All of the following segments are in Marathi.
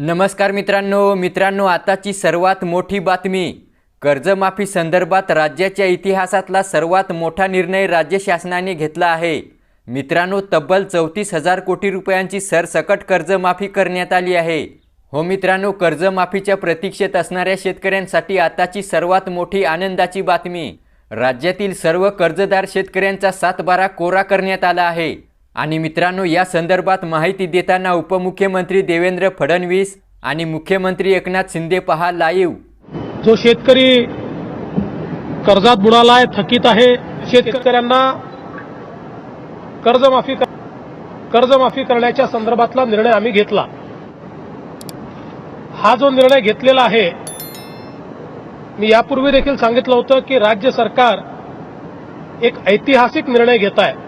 नमस्कार मित्रांनो मित्रांनो आताची सर्वात मोठी बातमी. कर्जमाफी संदर्भात राज्याच्या इतिहासातला सर्वात मोठा निर्णय राज्य शासनाने घेतला आहे. मित्रांनो तब्बल चौतीस हजार कोटी रुपयांची सरसकट कर्जमाफी करण्यात आली आहे. हो मित्रांनो कर्जमाफीच्या प्रतीक्षेत असणाऱ्या शेतकऱ्यांसाठी आताची सर्वात मोठी आनंदाची बातमी. राज्यातील सर्व कर्जदार शेतकऱ्यांचा सातबारा कोरा करण्यात आला आहे. आणि मित्रांनो या संदर्भात माहिती देताना उपमुख्यमंत्री देवेंद्र फडणवीस आणि मुख्यमंत्री एकनाथ शिंदे पहा लाईव्ह जो शेतकरी कर्जात बुडालाय थकीत आहे शेतकऱ्यांना कर्जमाफी कर्जमाफी करण्याच्या संदर्भातला निर्णय आम्ही घेतला. हा जो निर्णय घेतलेला आहे मी यापूर्वी देखील सांगितलं होतं की राज्य सरकार एक ऐतिहासिक निर्णय घेत आहे.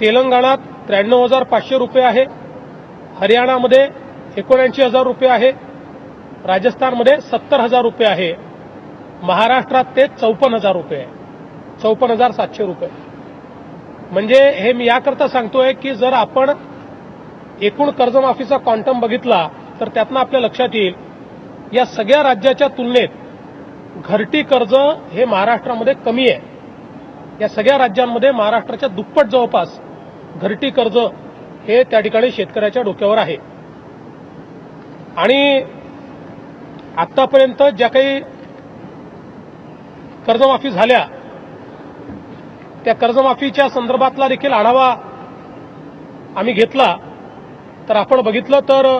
तेलंगणात त्र्याण्णव हजार पाचशे रुपये आहे. हरियाणामध्ये एकोणऐंशी हजार रुपये आहे. राजस्थानमध्ये सत्तर हजार रुपये आहे. महाराष्ट्रात ते चौपन्न हजार रुपये आहे. चौपन्न हजार सातशे रुपये. म्हणजे हे मी याकरता सांगतोय की जर आपण एकूण कर्जमाफीचा क्वांटम बघितला तर त्यातनं आपल्या लक्षात येईल या सगळ्या राज्याच्या तुलनेत घरटी कर्ज हे महाराष्ट्रामध्ये कमी आहे. या सगळ्या राज्यांमध्ये महाराष्ट्राच्या दुप्पट जवळपास घरटी कर्ज हे त्या ठिकाणी शेतकऱ्याच्या डोक्यावर आहे. आणि आतापर्यंत ज्या काही कर्जमाफी झाल्या त्या कर्जमाफीच्या संदर्भातला देखील आढावा आम्ही घेतला. तर आपण बघितलं तर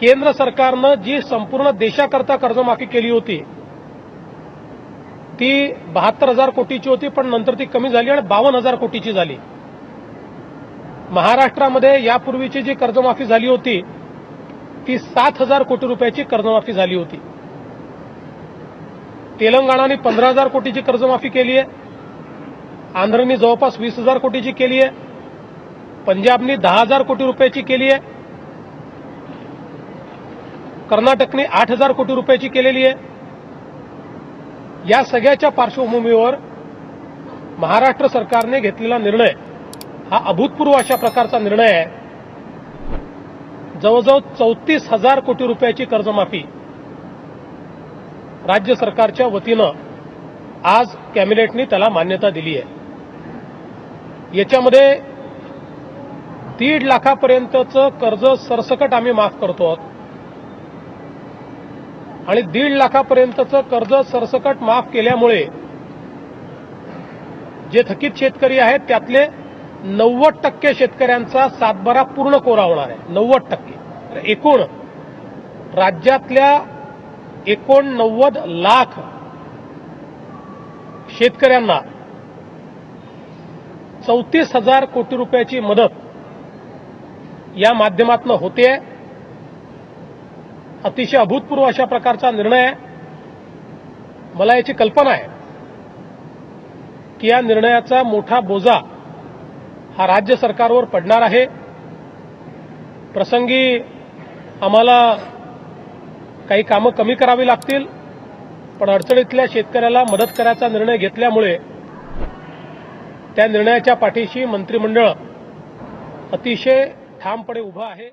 केंद्र सरकारनं जी संपूर्ण देशाकरता कर्जमाफी केली होती ती बहात्तर हजार कोटीची होती पण नंतर ती कमी झाली आणि बावन्न हजार कोटीची झाली. महाराष्ट्रामध्ये यापूर्वीची जी कर्जमाफी झाली होती ती सात हजार कोटी रुपयाची कर्जमाफी झाली होती. तेलंगणाने पंधरा हजार कोटीची कर्जमाफी केली आहे. आंध्रनी जवळपास वीस हजार कोटीची केली आहे. पंजाबनी दहा हजार कोटी रुपयाची केली आहे. कर्नाटकने आठ हजार कोटी रुपयाची केलेली आहे. या सगळ्याच्या पार्श्वभूमीवर महाराष्ट्र सरकारने घेतलेला निर्णय हा अभूतपूर्व अशा प्रकारचा निर्णय आहे. जवळजवळ चौतीस हजार कोटी रुपयाची कर्जमाफी राज्य सरकारच्या वतीनं आज कॅबिनेटनी त्याला मान्यता दिली आहे. याच्यामध्ये दीड लाखापर्यंतचं कर्ज सरसकट आम्ही माफ करतो आहोत. आणि दीड लाखापर्यंतचं कर्ज सरसकट माफ केल्यामुळे जे थकीत शेतकरी आहेत त्यातले नव्वद टक्के शेतकऱ्यांचा सातबारा पूर्ण कोरा होणार आहे. नव्वद टक्के. एकूण राज्यातल्या एकोणनव्वद लाख शेतकऱ्यांना चौतीस हजार कोटी रुपयाची मदत या माध्यमातून होते. अतिशय अभूतपूर्व अशा प्रकारचा निर्णय आहे मला याची कल्पना आहे की या निर्णयाचा मोठा बोजा हा राज्य सरकारवर पडणार आहे. प्रसंगी आम्हाला काही कामं कमी करावी लागतील पण अडचणीतल्या शेतकऱ्याला मदत करायचा निर्णय घेतल्यामुळे त्या निर्णयाच्या पाठीशी मंत्रिमंडळ अतिशय ठामपणे उभं आहे.